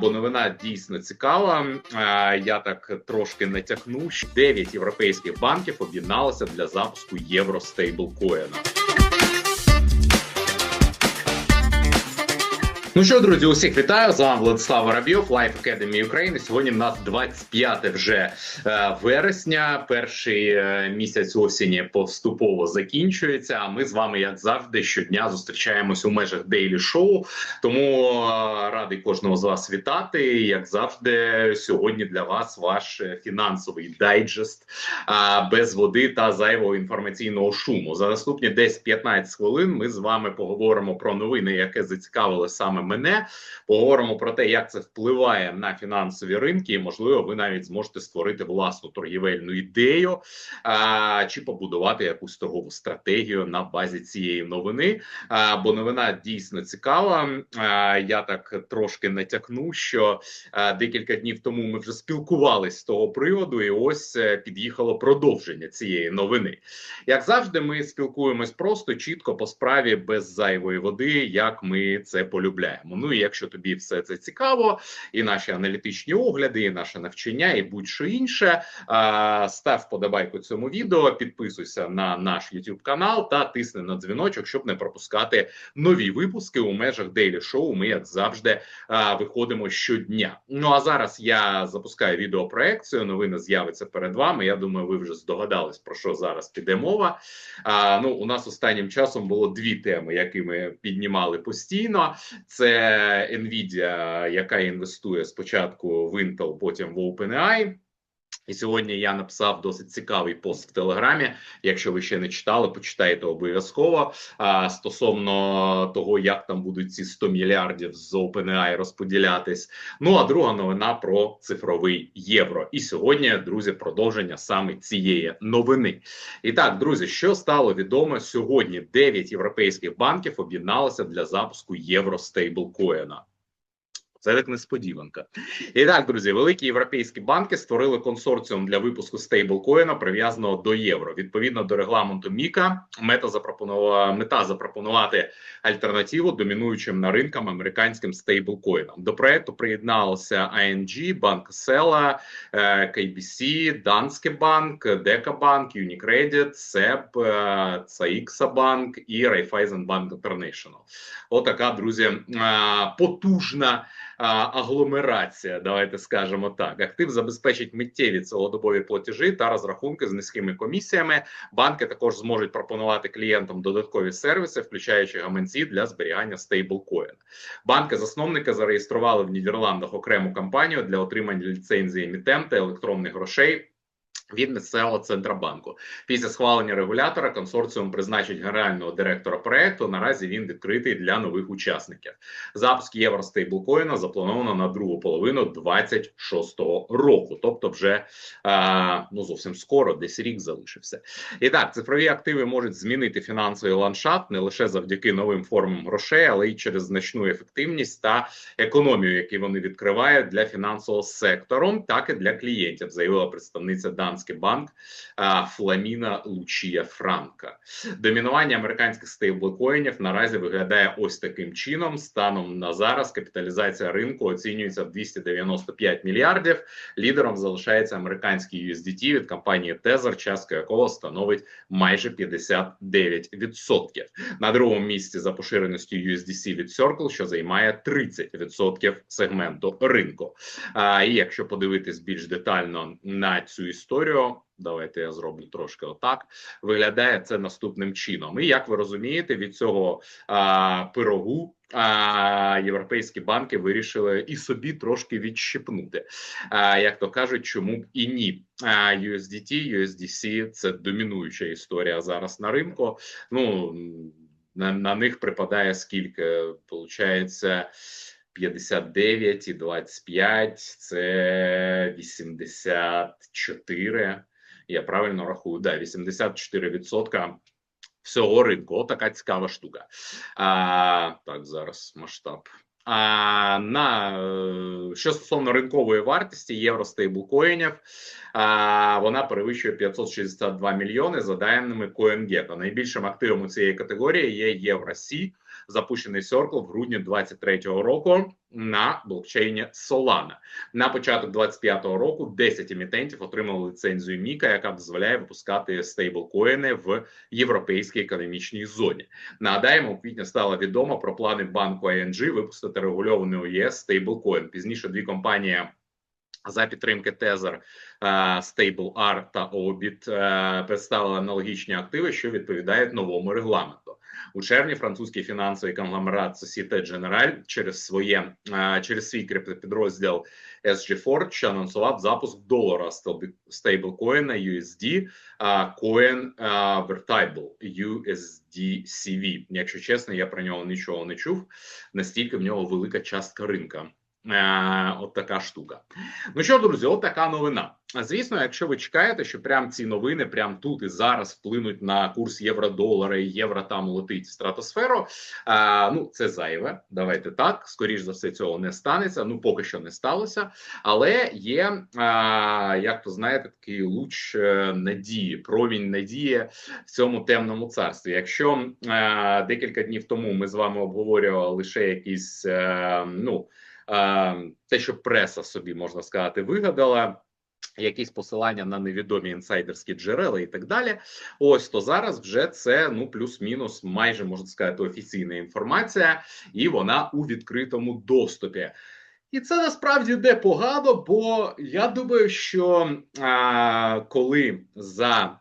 Бо новина дійсно цікава. Я так трошки натякну, що 9 європейських банків об'єдналися для запуску євро Ну що, друзі, усіх вітаю. З вами Владислав Воробйов, Life Academy України. Сьогодні в нас 25 вже е, вересня. Перший е, місяць осені поступово закінчується. А ми з вами, як завжди, щодня зустрічаємось у межах Daily Show. Тому е, радий кожного з вас вітати. Як завжди, сьогодні для вас ваш фінансовий дайджест без води та зайвого інформаційного шуму. За наступні десь 15 хвилин ми з вами поговоримо про новини, яке зацікавили саме мене. Поговоримо про те, як це впливає на фінансові ринки, і можливо, ви навіть зможете створити власну торгівельну ідею а, чи побудувати якусь торгову стратегію на базі цієї новини. А, бо новина дійсно цікава. А, я так трошки натякну, що а, декілька днів тому ми вже спілкувалися з того приводу, і ось е, під'їхало продовження цієї новини. Як завжди, ми спілкуємось просто чітко по справі без зайвої води, як ми це полюбляємо. Ну і якщо тобі все це цікаво, і наші аналітичні огляди, і наше навчання, і будь-що інше, став подобайку цьому відео, підписуйся на наш YouTube канал та тисни на дзвіночок, щоб не пропускати нові випуски у межах Daily Show. Ми, як завжди, виходимо щодня. Ну а зараз я запускаю відеопроекцію. Новина з'явиться перед вами. Я думаю, ви вже здогадались про що зараз піде мова. А, Ну, у нас останнім часом було дві теми, які ми піднімали постійно. Це Nvidia, яка інвестує спочатку в Intel, потім в OpenAI. І сьогодні я написав досить цікавий пост в Телеграмі. Якщо ви ще не читали, почитайте обов'язково. А стосовно того, як там будуть ці 100 мільярдів з OpenAI розподілятись. Ну а друга новина про цифровий євро. І сьогодні, друзі, продовження саме цієї новини. І так, друзі, що стало відомо сьогодні? 9 європейських банків об'єдналися для запуску євро стейблкоїна. Це так несподіванка. І так, друзі, великі європейські банки створили консорціум для випуску стейблкоїна, прив'язаного до євро. Відповідно до регламенту Міка, мета запропонувала мета запропонувати альтернативу домінуючим на ринкам американським стейблкоїнам. До проекту приєдналися ING, Банк Села, KBC, Danske Bank, Декабанк, Unicredit, СЕБ, Цаікса Банк і Raiffeisenbank International. Отака, друзі, потужна агломерація. Давайте скажемо так. Актив забезпечить миттєві цілодобові платежі та розрахунки з низькими комісіями. Банки також зможуть пропонувати клієнтам додаткові сервіси, включаючи гаманці для зберігання стейблкоїна. Банки-засновники зареєстрували в Нідерландах окрему кампанію для отримання ліцензії емітента електронних грошей. Від місцевого центробанку після схвалення регулятора консорціум призначить генерального директора проекту. Наразі він відкритий для нових учасників. Запуск євростейблкоїна заплановано на другу половину 26-го року, тобто вже а, ну зовсім скоро, десь рік залишився. І так, цифрові активи можуть змінити фінансовий ландшафт не лише завдяки новим формам грошей, але й через значну ефективність та економію, які вони відкривають для фінансового сектору, так і для клієнтів, заявила представниця Данс. Американський банк Фламіна Лучія Франка. Домінування американських стейблкоїнів наразі виглядає ось таким чином. Станом на зараз капіталізація ринку оцінюється в 295 мільярдів. Лідером залишається американський USDT від компанії Tether, частка якого становить майже 59%. На другому місці за поширеністю USDC від Circle, що займає 30% сегменту ринку. А, І якщо подивитись більш детально на цю історію історію. Давайте я зроблю трошки отак. Виглядає це наступним чином. І як ви розумієте, від цього а, пирогу а, європейські банки вирішили і собі трошки відщипнути. А, Як то кажуть, чому б і ні? А, USDT, USDC – це домінуюча історія зараз на ринку. Ну на, на них припадає скільки получається. 59 і 25 – це 84. Я правильно рахую, да, 84% всього ринку. Отака цікава штука. А, Так, зараз масштаб. А на що стосовно ринкової вартості євростейблкоїнів, вона перевищує 562 мільйони за даними CoinGecko. Найбільшим активом у цієї категорії є євросі запущений Circle в грудні 23-го року на блокчейні Solana. На початок 25-го року 10 емітентів отримали ліцензію Міка, яка дозволяє випускати стейблкоїни в європейській економічній зоні. Нагадаємо, у квітні стало відомо про плани банку ING випустити регульований у ЄС стейблкоін. Пізніше дві компанії. За підтримки Tether, StableR та Obit представили аналогічні активи, що відповідають новому регламенту. У червні французький фінансовий конгломерат Societe Generale через своє через свій криптопідрозділ SG Forge анонсував запуск долара стейблкоїна USD Coin Vertible USDCV. Якщо чесно, я про нього нічого не чув. Настільки в нього велика частка ринка. Е, от така штука. Ну що, друзі, от така новина. Звісно, якщо ви чекаєте, що прям ці новини прям тут і зараз вплинуть на курс євро-долара і євро там летить в стратосферу. А, Ну це зайве. Давайте так. Скоріш за все, цього не станеться. Ну поки що не сталося. Але є, а, як то знаєте, такий луч е, надії, промінь надії в цьому темному царстві. Якщо а, декілька днів тому ми з вами обговорювали лише якісь а, е, ну те, що преса собі можна сказати, вигадала. Якісь посилання на невідомі інсайдерські джерела і так далі. Ось то зараз вже це ну плюс-мінус, майже можна сказати, офіційна інформація, і вона у відкритому доступі. І це насправді де погано, бо я думаю, що а, коли за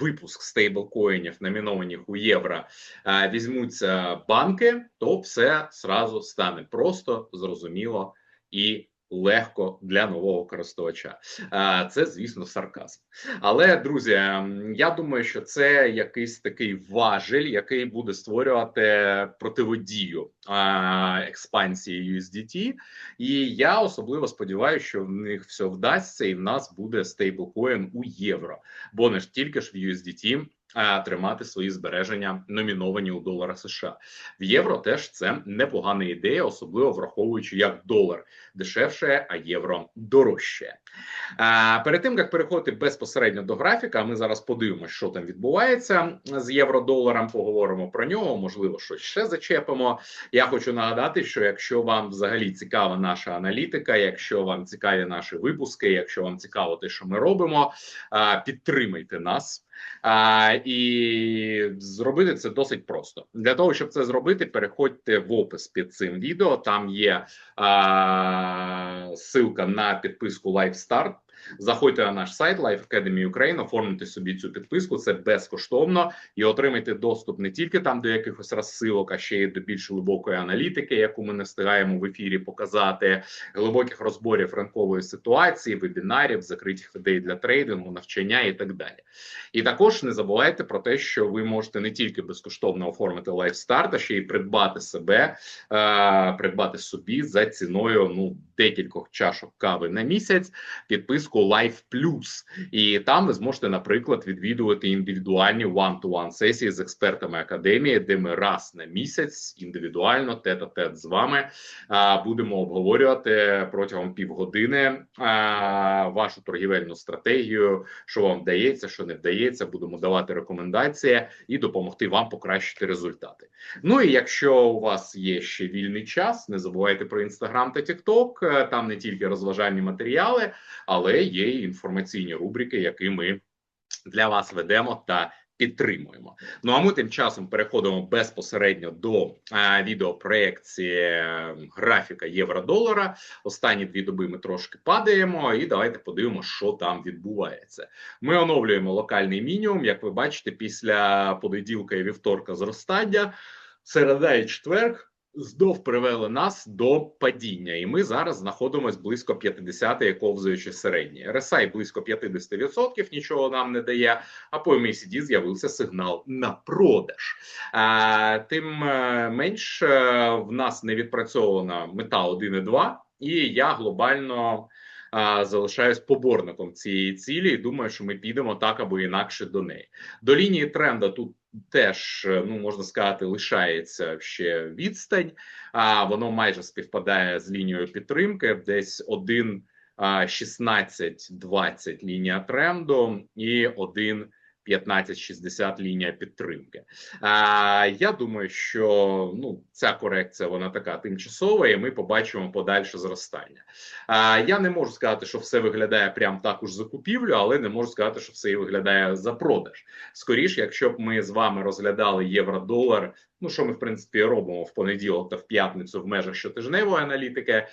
випуск стейблкоїнів, номінованих у євро, візьмуться банки, то все зразу стане просто зрозуміло і легко для нового користувача. Це, звісно, сарказм. Але друзі, я думаю, що це якийсь такий важель, який буде створювати противодію експансії USDT. І я особливо сподіваюся, що в них все вдасться, і в нас буде стейблкоін у євро, бо не ж тільки ж в USDT тримати свої збереження номіновані у долара США в євро. Теж це непогана ідея, особливо враховуючи, як долар дешевше, а євро дорожче. Перед тим як переходити безпосередньо до графіка, ми зараз подивимося, що там відбувається з євро-доларом. Поговоримо про нього. Можливо, щось ще зачепимо. Я хочу нагадати, що якщо вам взагалі цікава наша аналітика, якщо вам цікаві наші випуски, якщо вам цікаво те, що ми робимо, підтримайте нас. А, І зробити це досить просто. Для того, щоб це зробити, переходьте в опис під цим відео. Там є а, ссылка на підписку LiveStart. Заходьте на наш сайт Life Academy Ukraine, оформите собі цю підписку, це безкоштовно і отримайте доступ не тільки там до якихось розсилок, а ще й до більш глибокої аналітики, яку ми не встигаємо в ефірі показати, глибоких розборів ринкової ситуації, вебінарів, закритих ідей для трейдингу, навчання і так далі. І також не забувайте про те, що ви можете не тільки безкоштовно оформити LifeStart, а ще й придбати себе, е, придбати собі за ціною ну декількох чашок кави на місяць. Підписку списку Life Plus. і там ви зможете, наприклад, відвідувати індивідуальні one-to-one сесії з експертами академії, де ми раз на місяць індивідуально тет тет з вами будемо обговорювати протягом півгодини вашу торгівельну стратегію, що вам вдається, що не вдається. Будемо давати рекомендації і допомогти вам покращити результати. Ну і якщо у вас є ще вільний час, не забувайте про інстаграм та тікток. Там не тільки розважальні матеріали, але є інформаційні рубрики, які ми для вас ведемо та підтримуємо. Ну а ми тим часом переходимо безпосередньо до а, відеопроекції графіка євро-долара. Останні дві доби ми трошки падаємо, і давайте подивимося, що там відбувається. Ми оновлюємо локальний мінімум. Як ви бачите, після понеділка і вівторка зростання середа і четверг знов привели нас до падіння, і ми зараз знаходимося близько 50-ї ковзуючи середній. RSI близько 50% нічого нам не дає. А по MACD з'явився сигнал на продаж. А, Тим е, менш е, в нас не відпрацьована мета 1,2, і я глобально. Залишаюсь поборником цієї цілі і думаю, що ми підемо так або інакше до неї. До лінії тренда тут теж ну можна сказати, лишається ще відстань, а воно майже співпадає з лінією підтримки, десь один 16-20 лінія тренду і один 15-60 лінія підтримки. А Я думаю, що ну ця корекція вона така тимчасова, і ми побачимо подальше зростання. Я не можу сказати, що все виглядає прям також за купівлю, але не можу сказати, що все виглядає за продаж. Скоріше, якщо б ми з вами розглядали євро-долар Ну, що ми в принципі робимо в понеділок та в п'ятницю в межах щотижневої аналітики. Е,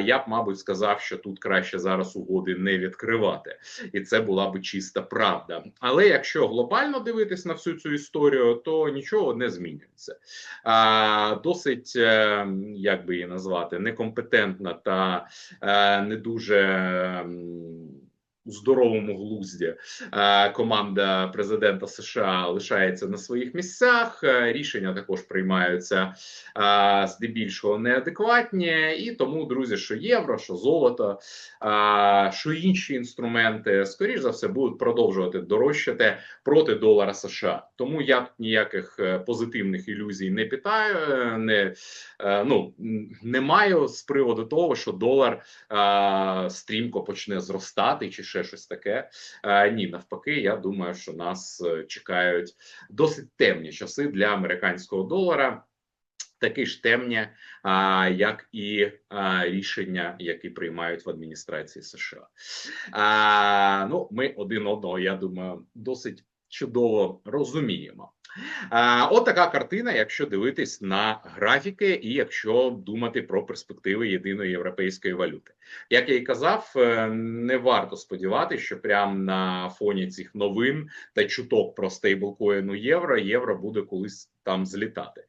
я б, мабуть, сказав, що тут краще зараз угоди не відкривати, і це була би чиста правда. Але якщо глобально дивитись на всю цю історію, то нічого не змінюється. Досить е, як би її назвати некомпетентна та е, не дуже у здоровому глузді е, команда президента США лишається на своїх місцях. Е, рішення також приймаються е, здебільшого неадекватні, і тому, друзі, що євро, що золото, що інші інструменти, скоріш за все, будуть продовжувати дорожчати проти долара США. Тому я ніяких позитивних ілюзій не питаю, не ну не маю з приводу того, що долар стрімко почне зростати чи ще щось таке. Е, ні, навпаки, я думаю, що нас е, чекають досить темні часи для американського долара. Такі ж темні, а, як і а, рішення, які приймають в адміністрації США. А, Ну, ми один одного, я думаю, досить чудово розуміємо. От така картина, якщо дивитись на графіки, і якщо думати про перспективи єдиної європейської валюти, як я й казав, е, не варто сподіватися, що прямо на фоні цих новин та чуток про стейблкоїну євро євро буде колись там злітати.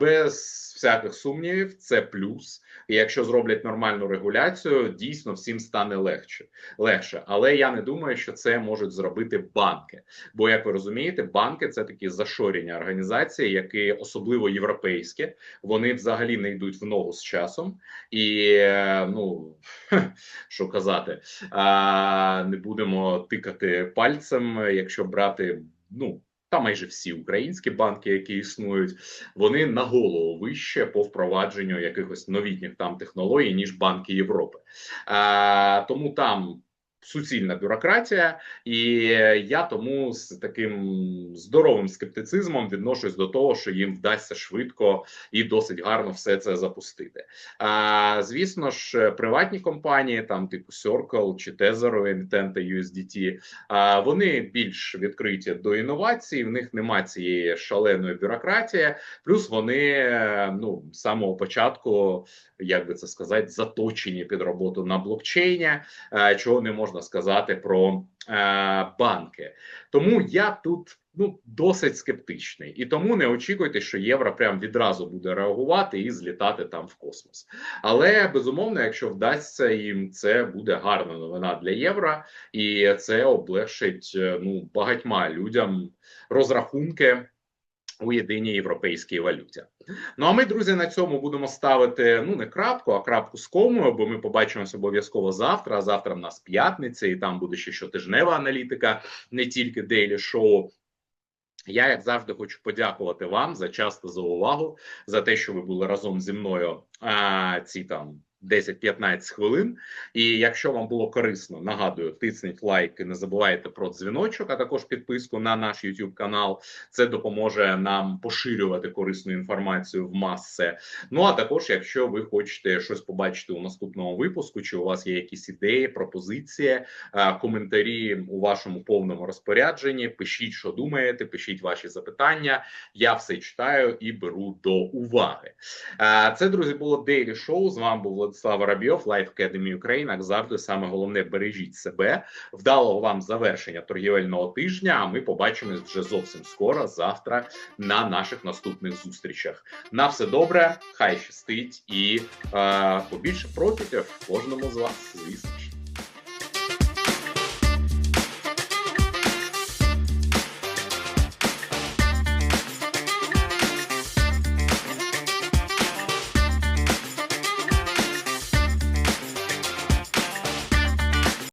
Без всяких сумнівів, це плюс. І якщо зроблять нормальну регуляцію, дійсно всім стане легше. легше. Але я не думаю, що це можуть зробити банки. Бо, як ви розумієте, банки це такі зашорені організації, які особливо європейські, вони взагалі не йдуть в ногу з часом. І ну що казати, не будемо тикати пальцем, якщо брати ну та майже всі українські банки, які існують, вони на голову вище по впровадженню якихось новітніх там технологій ніж банки Європи. А, Тому там суцільна бюрократія, і я тому з таким здоровим скептицизмом відношусь до того, що їм вдасться швидко і досить гарно все це запустити. А звісно ж, приватні компанії, там типу Circle чи Tether, емітента USDT, а вони більш відкриті до інновацій. В них немає цієї шаленої бюрократії, плюс вони ну з самого початку, як би це сказати, заточені під роботу на блокчейні, чого не можна можна сказати про е, банки. Тому я тут ну досить скептичний, і тому не очікуйте, що євро прям відразу буде реагувати і злітати там в космос. Але безумовно, якщо вдасться їм, це буде гарна новина для євро, і це облегшить е, ну багатьма людям розрахунки у єдиній європейській валюті. Ну а ми, друзі, на цьому будемо ставити ну не крапку, а крапку з комою, бо ми побачимося обов'язково завтра. А завтра в нас п'ятниця, і там буде ще щотижнева аналітика, не тільки Daily шоу. Я, як завжди, хочу подякувати вам за час та за увагу, за те, що ви були разом зі мною а, ці там 10-15 хвилин. І якщо вам було корисно, нагадую, тисніть лайк і не забувайте про дзвіночок, а також підписку на наш YouTube канал. Це допоможе нам поширювати корисну інформацію в маси. Ну а також, якщо ви хочете щось побачити у наступному випуску, чи у вас є якісь ідеї, пропозиції, е, коментарі у вашому повному розпорядженні, пишіть, що думаєте, пишіть ваші запитання. Я все читаю і беру до уваги. Е, це друзі було Daily Show. З вами був Владислав Воробйов, Life Academy Ukraine. Як завжди, саме головне бережіть себе. Вдалого вам завершення торгівельного тижня. А ми побачимось вже зовсім скоро, завтра, на наших наступних зустрічах. На все добре, хай щастить і е, побільше профітів кожному з вас, звісно.